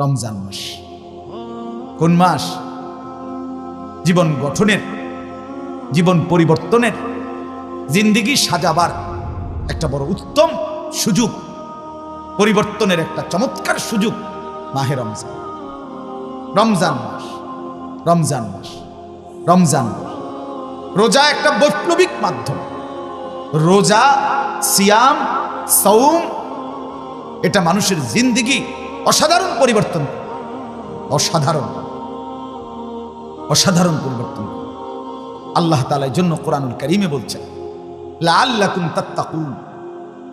রমজান মাস। কোন মাস? জীবন গঠনের, জীবন পরিবর্তনের, জিন্দিগি সাজাবার একটা বড় উত্তম সুযোগ, পরিবর্তনের একটা চমৎকার সুযোগ মাহে রমজান। রমজান মাস রমজান মাস রমজান মাস। রোজা একটা বৈপ্লবিক মাধ্যম। রোজা, সিয়াম সৌম এটা মানুষের জিন্দিগি অসাধারণ পরিবর্তন। অসাধারণ। অসাধারণ পরিবর্তন। আল্লাহ তালার জন্য কোরআনুল করিমে বলছেন, লাআল্লাকুম তাত্তাকুন।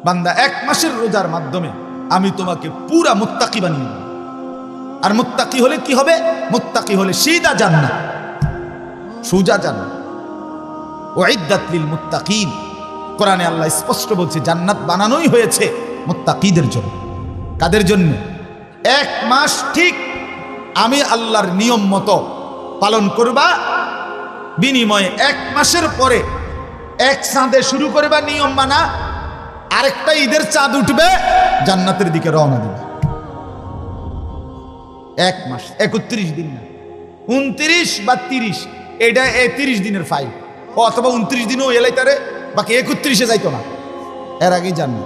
বান্দা এক মাসের রোজার মাধ্যমে আমি তোমাকে পুরা মুত্তাকি বানিয়ে। আর মুত্তাকি হলে কি হবে? মুত্তাকি হলে সিদা জান্নাত। সুজা জান্নাত। ওয়াইদ্দাত লিল মুত্তাকিন। কোরআনে আল্লাহ স্পষ্ট বলছে, জান্নাত বানানোই হয়েছে মুত্তাকিদের জন্য। কাদের জন্য? এক মাস ঠিক আমি আল্লাহর নিয়ম মতো পালন করবা, বিনিময়ে এক মাসের পরে এক চাঁদে শুরু করবা নিয়ম মানা, আরেকটা ঈদের চাঁদ উঠবে, জান্নাতের দিকে রওনা দিবে। এক মাস, একত্রিশ দিন না, উনত্রিশ বা তিরিশ, এটা এ তিরিশ দিনের ফাইল ও অথবা উনত্রিশ দিনও এলাই তারে, বাকি একত্রিশে যাইতো না। এর আগেই জাননি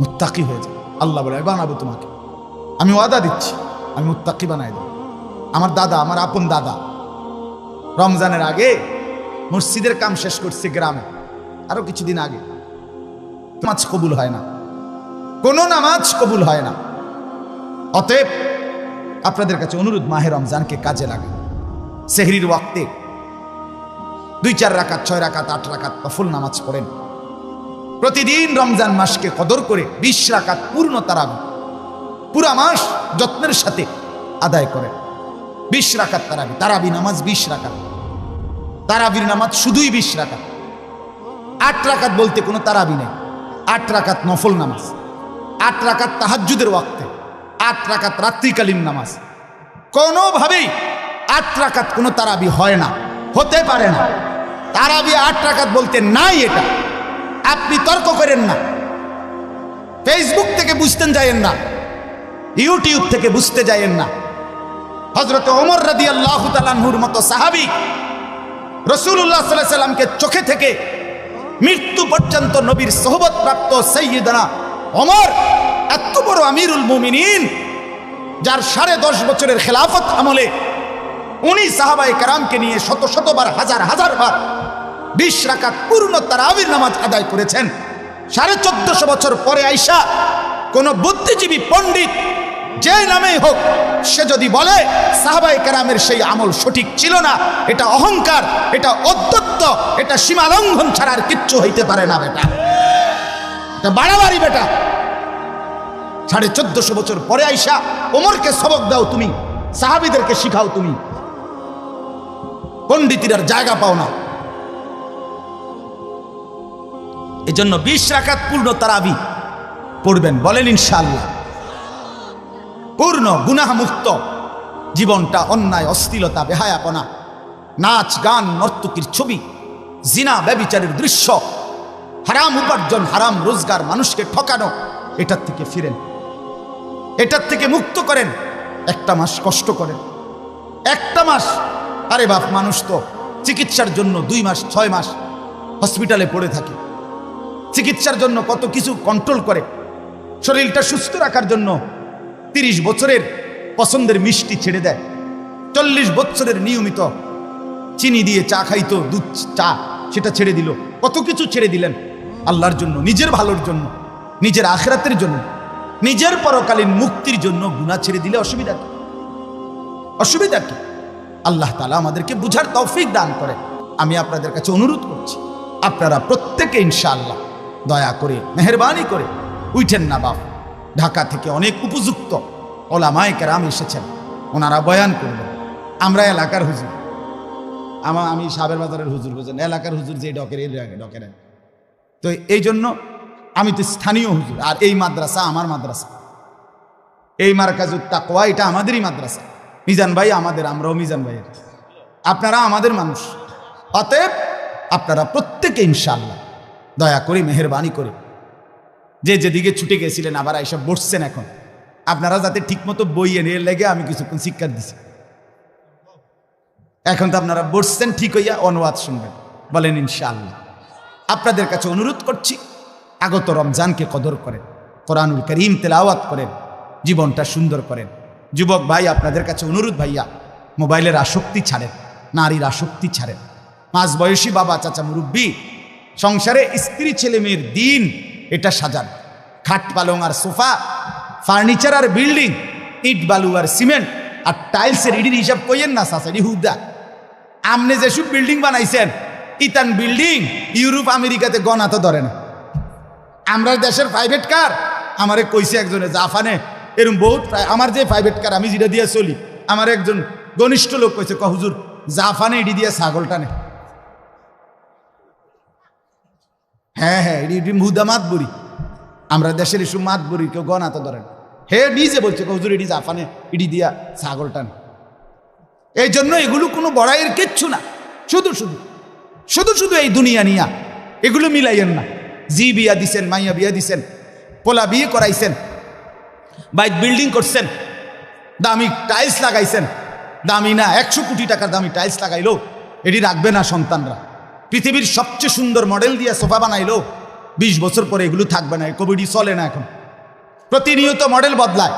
মুত্তাকি হয়ে যায় আল্লাহ বলে বানাবো তোমাকে। আমি ওয়াদা দিচ্ছি, আমি মুত্তাকি বানাই দেব। আমার দাদা, আমার আপন দাদা। রমজানের আগে মসজিদের কাম শেষ করছে গ্রামে, আরও কিছুদিন আগে। নামাজ কবুল হয় না। কোনো নামাজ কবুল হয় না। অতএব আপনাদের কাছে অনুরোধ, মাহে রমজানকে কাজে লাগে সেহরির ওয়াক্তে দুই চার রাকাত, ছয় রাকাত, আট রাকাত নফল নামাজ পড়েন। প্রতিদিন রমজান মাসকে কদর করে বিশ রাকাত পূর্ণ তারাবি। পুরা মাস যত্নের সাথে আদায় করেন বিশ রাকাত তারাবি। তারাবি নামাজ বিশ রাকাত। তারাবির নামাজ শুধুই বিশ রাকাত। আট রাকাত বলতে কোনো তারাবি নেই। আট রাকাত নফল নামাজ। আট রাকাত তাহাজ্জুদের ওয়াক্তে। আট রাকাত রাত্রিকালীন নামাজ। কোনোভাবেই আট রাকাত কোনো তারাবি হয় না। হতে পারে না। তারাবি আট রাকাত বলতে নাই এটা। আপনি তর্ক করেন না। ফেসবুক থেকে বুঝতেন যায়েন না। ইউটিউব থেকে বুঝতে যায়েন না। হজরত ওমর রাদি আল্লাহ তালানহুর মতো সাহাবি রসুল্লাহ সাল্লাহ সাল্লামকে চোখে থেকে মৃত্যু পর্যন্ত নবীর সোহবত প্রাপ্ত সৈয়দনা অমর এত বড় আমিরুল মুমিনিন, যার সাড়ে দশ বছরের খেলাফত আমলে উনি সাহাবাই কারামকে নিয়ে শত শতবার হাজার হাজার বার বিশ রাকাত পূর্ণ তারাবির নামাজ আদায় করেছেন। সাড়ে চোদ্দশো বছর পরে আইসা কোন বুদ্ধিজীবী পণ্ডিত যে নামেই হোক, সে যদি বলে সাহাবাই কারামের সেই আমল সঠিক ছিল না, এটা অহংকার, এটা অদ্যত্ত এটা সীমা লঙ্ঘন ছাড়া আর কিচ্ছু হইতে পারে না বেটা। এটা বাড়াবাড়ি বেটা। সাড়ে চোদ্দশো বছর পরে আইসা ওমরকে সবক দাও তুমি, সাহাবিদেরকে শিখাও তুমি। পণ্ডিতির আর জায়গা পাও না। এজন্য বিশ রাকাত পূর্ণ তারাবি পড়বেন, বলেন ইনশাআল্লাহ। পূর্ণ গুনাহ মুক্ত জীবনটা অন্যায় অস্থিলতা বেহায়াপনা, নাচ, গান, নর্তকীর ছবি, জিনা, ব্যবিচারের দৃশ্য, হারাম উপার্জন, হারাম রোজগার, মানুষকে ঠকানো, এটার থেকে ফিরেন। এটার থেকে মুক্ত করেন। একটা মাস কষ্ট করেন। একটা মাস, আরে বাপ, মানুষ তো চিকিৎসার জন্য দুই মাস, ছয় মাস হসপিটালে পড়ে থাকে। চিকিৎসার জন্য কত কিছু কন্ট্রোল করে। শরীরটা সুস্থ রাখার জন্য তিরিশ বছরের পছন্দের মিষ্টি ছেড়ে দেয়। চল্লিশ বছরের নিয়মিত চিনি দিয়ে চা খাইতো, দুধ, চা, সেটা ছেড়ে দিল। কত কিছু ছেড়ে দিলেন। আল্লাহর জন্য, নিজের ভালোর জন্য, নিজের আখরাতের জন্য, নিজের পরকালীন মুক্তির জন্য গুণা ছেড়ে দিলে অসুবিধা কি? অসুবিধা কি? আল্লাহ তালা আমাদেরকে বুঝার তৌফিক দান করে আমি আপনাদের কাছে অনুরোধ করছি, আপনারা প্রত্যেকে ইনশাআল্লাহ দয়া করে, মেহরবানি করে উঠেন না বাপ। ঢাকা থেকে অনেক উপযুক্ত ওলামায় কেরাম এসেছেন। ওনারা বয়ান করবেন। আমরা এলাকার হুজুর। আমার আমি সাবের বাজারের হুজুর বুঝেন এলাকার হুজুর যে ডকের, এই ডকের তো এই জন্য আমি তো স্থানীয় হুজুর, আর এই মাদ্রাসা আমার মাদ্রাসা। এই মার্কাজুত তাকওয়া, এটা আমাদেরই মাদ্রাসা। মিজান ভাই আমাদের, আমরাও মিজান ভাইয়ের। আপনারা আমাদের মানুষ। অতএব আপনারা প্রত্যেকে ইনশাআল্লাহ দয়া করে, মেহরবানি করে। যে যেদিকে ছুটে গেছিলেন, আবার এইসব বসছেন এখন। আপনারা যাতে ঠিকমতো বই এনে লেগে আমি কিছুক্ষণ শিক্ষা দিছি। এখন তো আপনারা বসছেন ঠিক হইয়া অনুবাদ শুনবেন। বলেন, ইনশাআল্লাহ। আপনাদের কাছে অনুরোধ করছি, আগত রমজানকে কদর করেন, কোরআনুল করিম তেলাওয়াত করেন, জীবনটা সুন্দর করেন। যুবক ভাই, আপনাদের কাছে অনুরোধ ভাইয়া, মোবাইলের আসক্তি ছাড়েন, নারীর আসক্তি ছাড়েন। মাঝ বয়সী বাবা, চাচা, মুরব্বী, সংসারে স্ত্রী, ছেলে, মেয়ের দিন, এটা সাজান। খাট পালং আর সোফা ফার্নিচার আর বিল্ডিং, ইট, বালু আর সিমেন্ট, আর টাইলসের ইডির হিসাব কইয়েন না সাসারি হুদা। আমনে যেসব বিল্ডিং বানাইছেন, ইতান বিল্ডিং ইউরোপ, আমেরিকাতে গণা তো ধরে না। আমরা দেশের প্রাইভেট কার আমারে কইছে একজনে, জাফানে, এরম বহুত আমার যে প্রাইভেট কার আমি যেটা দিয়ে চলি, আমার একজন ঘনিষ্ঠ লোক কইছে কহুজুর জাফানে ইডি দিয়ে ছাগল টানে। হ্যাঁ হ্যাঁ এডি মুদা মাত বুড়ি আমরা দেশের এসব মাত বুড়ি কেউ গণা তো ধরেন হে নিজে বলছে কহুজুর ইডি জাফানে ইডি দিয়া ছাগল টান। এই জন্য এগুলো কোনো বড়াইয়ের কিচ্ছু না। শুধু শুধু শুধু শুধু এই দুনিয়া নিয়া। এগুলো মিলাইয়েন না। জি বিয়া দিছেন, মাইয়া বিয়া দিছেন, পোলা বিয়ে করাইছেন, বাইক বিল্ডিং করছেন, দামি টাইলস লাগাইছেন। দামি না, একশো কোটি টাকার দামি টাইলস লাগাইলো। এটি রাখবে না সন্তানরা। পৃথিবীর সবচেয়ে সুন্দর মডেল দিয়ে সোফা বানাইলো। বিশ বছর পরে এগুলো থাকবে না কোভিডি চলে না এখন। প্রতিনিয়ত মডেল বদলায়,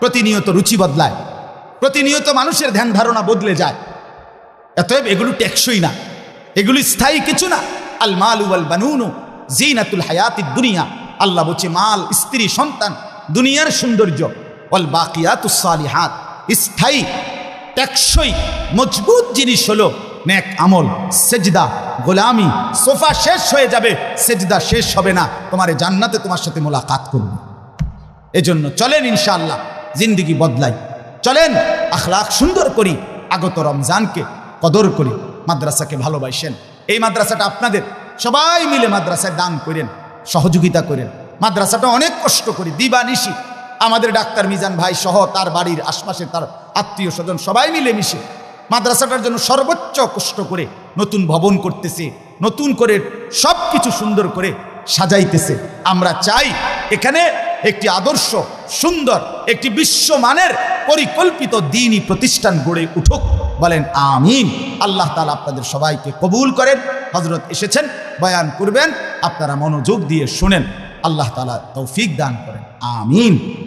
প্রতিনিয়ত রুচি বদলায়, প্রতিনিয়ত মানুষের ধ্যান ধারণা বদলে যায়। অতএব এগুলো টেকসই না, এগুলো স্থায়ী কিছু না। আল মাল ওয়াল বানুনু জিনাতুল হায়াতিদ দুনিয়া, আল্লাহ বলছে মাল, স্ত্রী, সন্তান, দুনিয়ার সৌন্দর্য, ওয়াল বাকিয়াতুস সালিহাত। স্থায়ী, টেকসই, মজবুত জিনিস হলো নেক আমল, সেজদা, গোলামি, সোফা শেষ হয়ে যাবে, সেজদা শেষ হবে না, তোমার জান্নাতে তোমার সাথে মোলাকাত করবে। এজন্য চলেন ইনশাআল্লাহ, জিন্দিগি বদলাই। চলেন আখলাক সুন্দর করি, আগত রমজানকে কদর করি, মাদ্রাসাকে ভালোবাসেন। এই মাদ্রাসাটা আপনাদের, সবাই মিলে মাদ্রাসায় দান করেন, সহযোগিতা করেন। মাদ্রাসাটা অনেক কষ্ট করি দিবা নিশি আমাদের ডাক্তার মিজান ভাই সহ তার বাড়ির আশপাশে তার আত্মীয় স্বজন সবাই মিলে মিশে মাদ্রাসাটার জন্য সর্বোচ্চ কষ্ট করে নতুন ভবন করতেছে, নতুন করে সব কিছু সুন্দর করে সাজাইতেছে। আমরা চাই এখানে একটি আদর্শ, সুন্দর, একটি বিশ্বমানের পরিকল্পিত দিনই প্রতিষ্ঠান গড়ে উঠুক। বলেন, আমিন। আল্লাহ তালা আপনাদের সবাইকে কবুল করেন হজরত এসেছেন, বয়ান করবেন, আপনারা মনোযোগ দিয়ে শুনেন। আল্লাহ তালা তৌফিক দান করেন। আমিন।